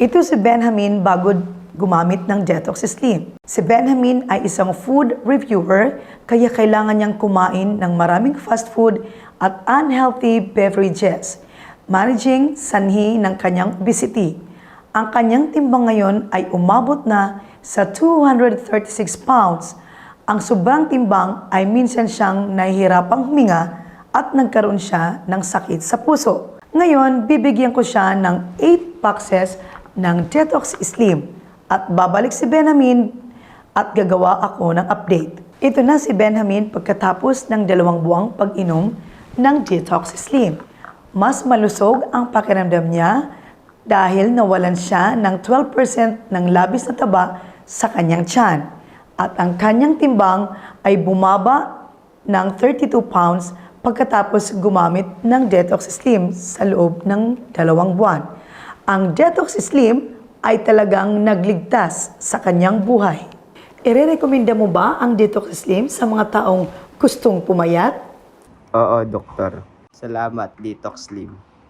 Ito si Benjamin bago gumamit ng Detox Slim. Si Benjamin ay isang food reviewer kaya kailangan niyang kumain ng maraming fast food at unhealthy beverages, managing sanhi ng kanyang obesity. Ang kanyang timbang ngayon ay umabot na sa 236 pounds. Ang sobrang timbang ay minsan siyang nahihirapang huminga at nagkaroon siya ng sakit sa puso. Ngayon, bibigyan ko siya ng 8 boxes ng Detox Slim at babalik si Benjamin at gagawa ako ng update. Ito na si Benjamin pagkatapos ng dalawang buwang pag-inom ng Detox Slim. Mas malusog ang pakiramdam niya dahil nawalan siya ng 12% ng labis na taba sa kanyang tiyan at ang kanyang timbang ay bumaba ng 32 pounds pagkatapos gumamit ng Detox Slim sa loob ng dalawang buwan. Ang Detox Slim ay talagang nagligtas sa kanyang buhay. Irerekomenda mo ba ang Detox Slim sa mga taong gustong pumayat? Oo, doktor. Salamat, Detox Slim.